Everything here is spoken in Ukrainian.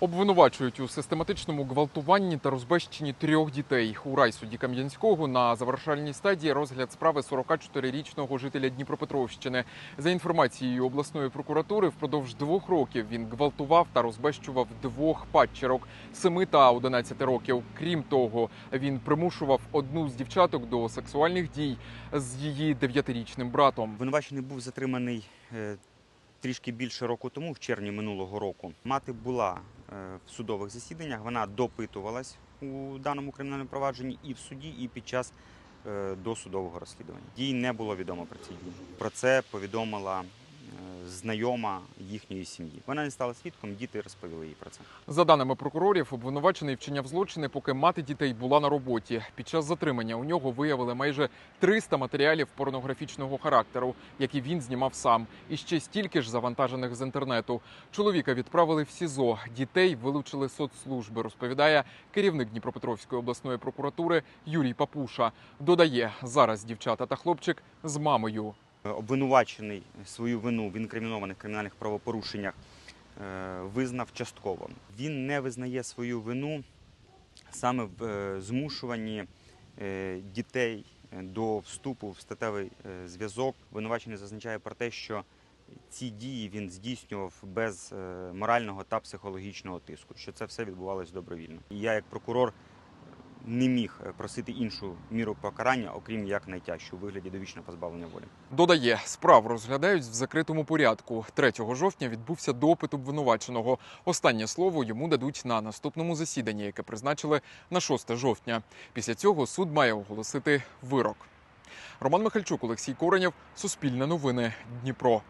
Обвинувачують у систематичному гвалтуванні та розбещенні трьох дітей. У райсуді Кам'янського на завершальній стадії розгляд справи 44-річного жителя Дніпропетровщини. За інформацією обласної прокуратури, впродовж двох років він гвалтував та розбещував двох падчерок 7 та 11 років. Крім того, він примушував одну з дівчаток до сексуальних дій з її дев'ятирічним братом. Обвинувачений був затриманий е, трішки більше року тому, в червні минулого року. Мати була е, в судових засіданнях, вона допитувалась у даному кримінальному провадженні і в суді, і під час е, досудового розслідування. Їй не було відомо про ці дії. Про це повідомила знайома їхньої сім'ї. Вона не стала свідком, діти розповіли їй про це. За даними прокурорів, обвинувачений вчиняв злочини, поки мати дітей була на роботі. Під час затримання у нього виявили майже 300 матеріалів порнографічного характеру, які він знімав сам, і ще стільки ж завантажених з інтернету. Чоловіка відправили в СІЗО. Дітей вилучили соцслужби. Розповідає керівник Дніпропетровської обласної прокуратури Юрій Папуша. Додає зараз дівчата та хлопчик з мамою. Е, Обвинувачений свою вину в інкримінованих кримінальних правопорушеннях е, визнав частково. Він не визнає свою вину саме в е, змушуванні дітей до вступу в статевий зв'язок. Обвинувачений зазначає про те, що ці дії він здійснював без морального та психологічного тиску, що це все відбувалось добровільно. І я, як прокурор, не міг е, просити іншу міру покарання, окрім як найтяжчу у вигляді довічного позбавлення волі. Додає, справу розглядають в закритому порядку. 3 жовтня відбувся допит обвинуваченого. Останнє слово йому дадуть на наступному засіданні, яке призначили на 6 жовтня. Після цього суд має оголосити вирок. Роман Михальчук, Олексій Коренєв, Суспільне новини, Дніпро.